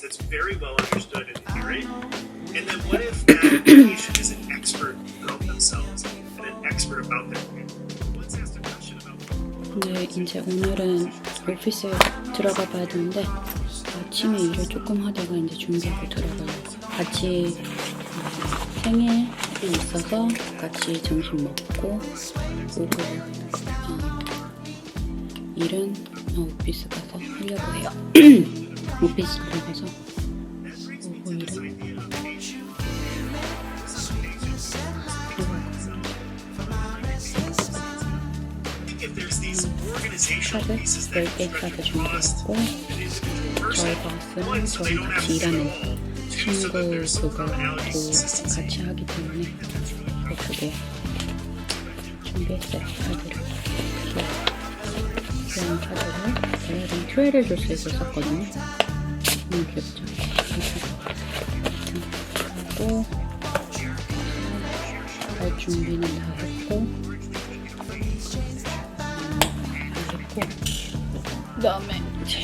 that's very well understood and inherent? And then what if that patient is an expert about themselves and an expert about their care? Let's ask a question about 근데 이제 오늘은 오피스에 들어가 봐야 되는데 아침에 일을 조금 하다가 이제 준비하고 들어가려고 같이 어, 생일이 있어서 같이 점심 먹고 오고 어, 일은 어, 오피스 가서 하려고 해요 오피스 들어가서 오고 일은 if there's these organizational 카드 pieces that 10개 카드 준비했고 an individual 저희 they 저희 같이 일하는 친구 consistency. 같이 하기 때문에 그두개 준비했어요 카드를 이런 카드를 저희랑 트레를 줄 수 있었거든요 너무 귀엽죠 하고 갈 준비는 다 했고 음, 다 했고 그 다음에 이제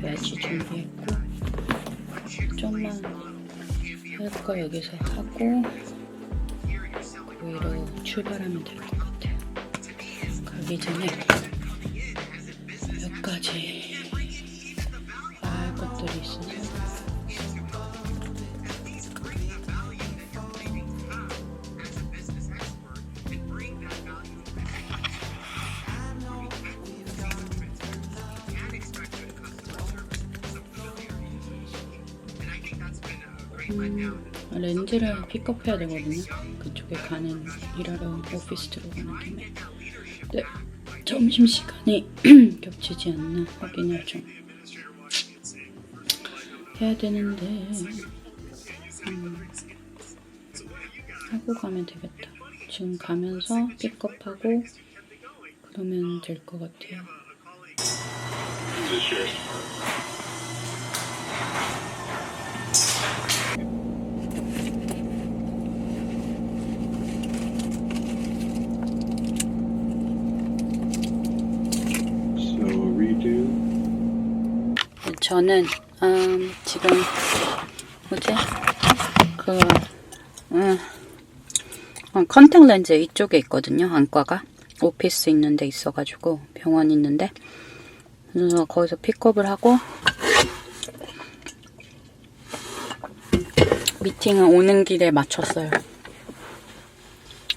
배지 준비했고 좀만 할 거 여기서 하고 거기로 출발하면 될 것 같아요. 가기 전에 몇 가지 알 것들이 있어서 음, 렌즈를 픽업해야 되거든요. 그쪽에 가는 일하러 오피스 들어가는 김에. 네, 점심 시간이 겹치지 않나 확인을 좀 해야 되는데 음, 하고 가면 되겠다. 지금 가면서 픽업하고 그러면 될 것 같아요. 저는 음, 지금 뭐지? 그 음, 어, 컨택 렌즈 이쪽에 있거든요 안과가. 오피스 있는데 있어가지고 병원 있는데. 그래서 거기서 픽업을 하고 미팅은 오는 길에 맞췄어요.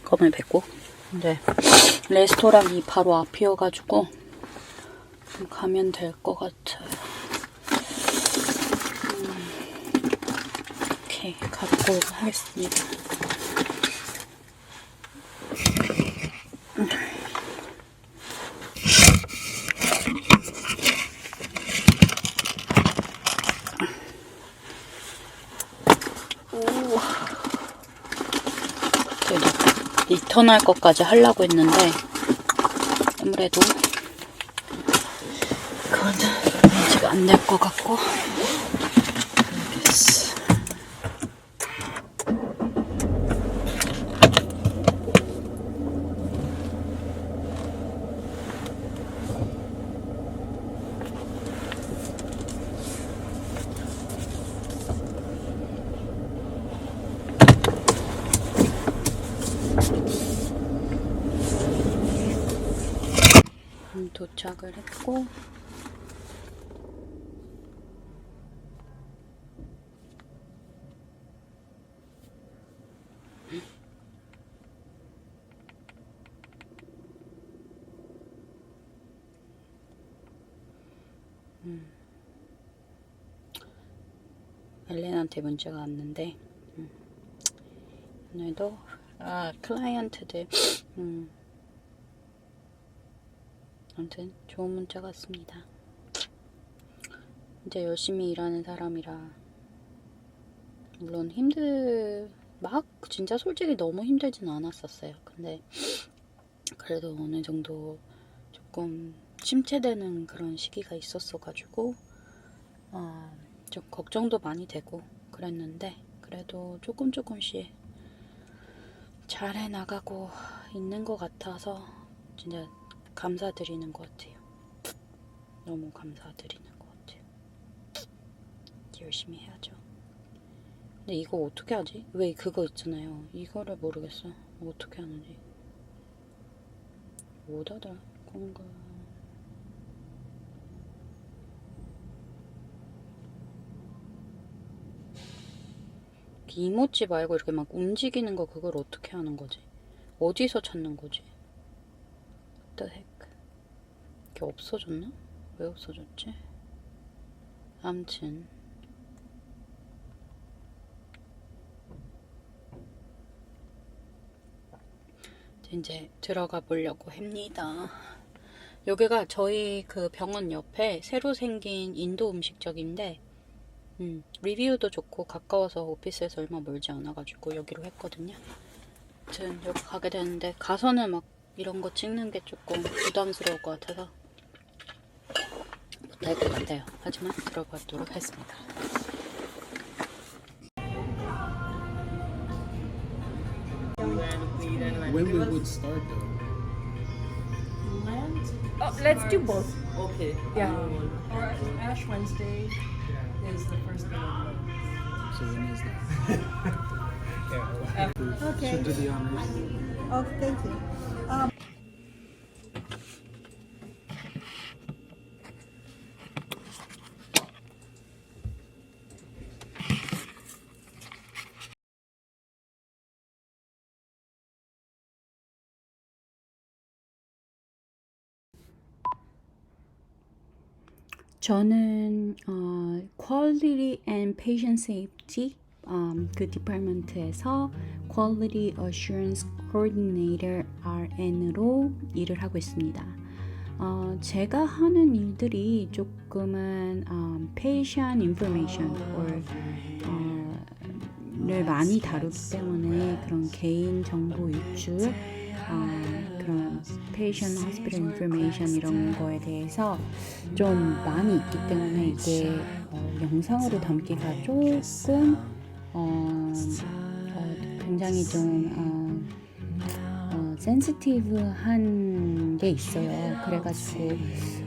검을 뱉고. 근데 레스토랑이 바로 앞이어가지고 가면 될 것 같아요. 이렇게 가보고 하겠습니다. 오. 그래도 리턴할 것까지 하려고 했는데 아무래도 그거는 렌즈가 안될 것 같고 도착을 했고 엘렌한테 문제가 왔는데 음. 오늘도 아 클라이언트들 음. 아무튼 좋은 문자가 왔습니다. 이제 열심히 일하는 사람이라 물론 힘들 막 진짜 솔직히 너무 힘들진 않았었어요. 근데 그래도 어느 정도 조금 침체되는 그런 시기가 있었어가지고 어, 좀 걱정도 많이 되고 그랬는데 그래도 조금 조금씩 잘 해나가고 있는 것 같아서 진짜 감사드리는 것 같아요. 너무 감사드리는 것 같아요. 열심히 해야죠. 근데 이거 어떻게 하지? 왜 그거 있잖아요. 이거를 모르겠어. 어떻게 하는지. 뭐다더라? 공가. 이모찌 말고 이렇게 막 움직이는 거 그걸 어떻게 하는 거지? 어디서 찾는 거지? The heck? 이게 없어졌나? 왜 없어졌지? 암튼 이제 들어가 보려고 합니다. 여기가 저희 그 병원 옆에 새로 생긴 인도 음식점인데 음, 리뷰도 좋고 가까워서 오피스에서 얼마 멀지 않아가지고 여기로 했거든요. 아무튼 여기 가게 되는데 가서는 막 이런 거 찍는 게 조금 부담스러울 것 같아서 못할 것 같아요. 하지만 들어가도록 하겠습니다. When we would start though? Oh, let's do both. Okay. Yeah. Or Ash Wednesday is the first day of the month. So when is that? Yeah. Okay. Should do the honors. Oh, thank you. 저는 어, Quality and Patient Safety 음, 그 디파트먼트에서 Quality Assurance Coordinator RN으로 일을 하고 있습니다. 어, 제가 하는 일들이 조금은 음, patient information or 어, 를 많이 다루기 때문에 그런 개인 정보 유출, 어, 그런 patient hospital information 이런 거에 대해서 좀 많이 있기 때문에 이게 어, 영상으로 담기가 조금 어, 어, 굉장히 좀 어, 어, 센시티브한 게 있어요. 그래가지고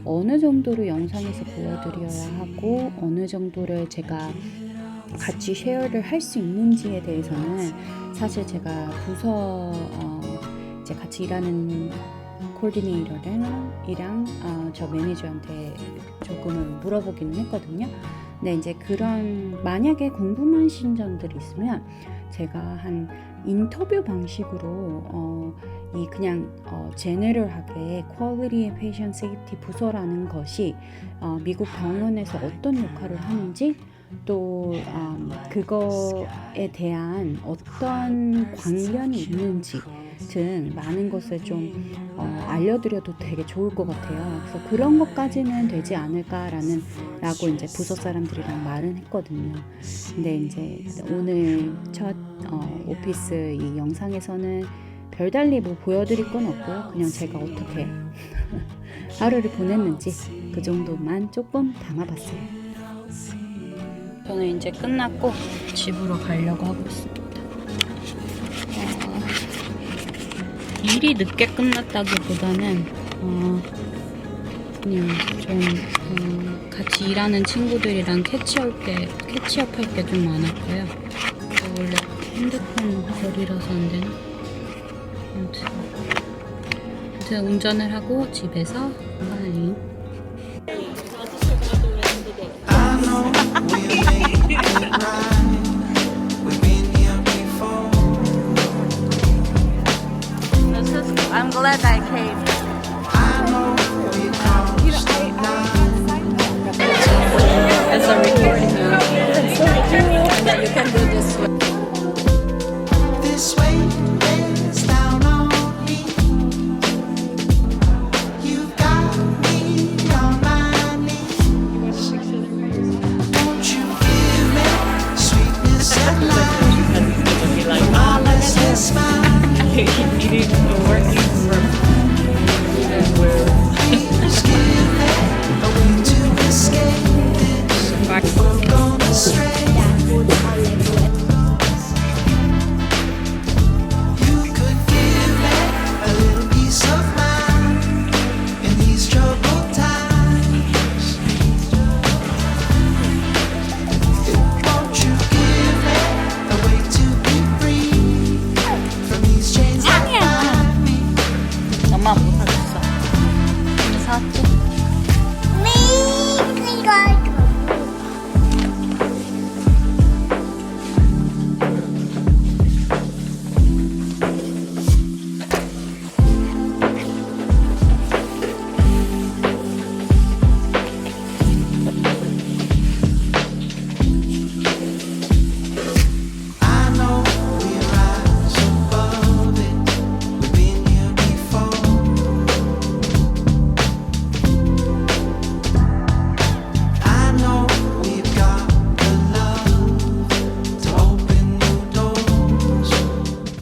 어느 정도로 영상에서 보여드려야 하고 어느 정도를 제가 같이 쉐어를 할 수 있는지에 대해서는 사실 제가 부서 어, 이제 같이 일하는 코디네이터랑 이랑 어, 저 매니저한테 조금은 물어보기는 했거든요. 근데 이제 그런 만약에 궁금하신 점들이 있으면 제가 한 인터뷰 방식으로 어, 이 그냥 어, 제네럴하게 퀄리티 페이션 세이프티 부서라는 것이 어, 미국 병원에서 어떤 역할을 하는지 또 음, 그거에 대한 어떤 관련이 있는지 등 많은 것을 좀 어, 알려드려도 되게 좋을 것 같아요. 그래서 그런 것까지는 되지 않을까라는 라고 이제 부서 사람들이랑 말은 했거든요. 근데 이제 오늘 첫 어, 오피스 이 영상에서는 별달리 뭐 보여드릴 건 없고요. 그냥 제가 어떻게 하루를 보냈는지 그 정도만 조금 담아봤어요. 저는 이제 끝났고 집으로 가려고 하고 있습니다. 어, 일이 늦게 끝났다기보다는 어, 그냥 좀 어, 같이 일하는 친구들이랑 캐치할 게 캐치업 할게좀 많았고요. 저 원래 핸드폰 거리라서 안 되나? 아무튼, 운전을 하고 집에서 빨리 glad that I came. A recording so. You can do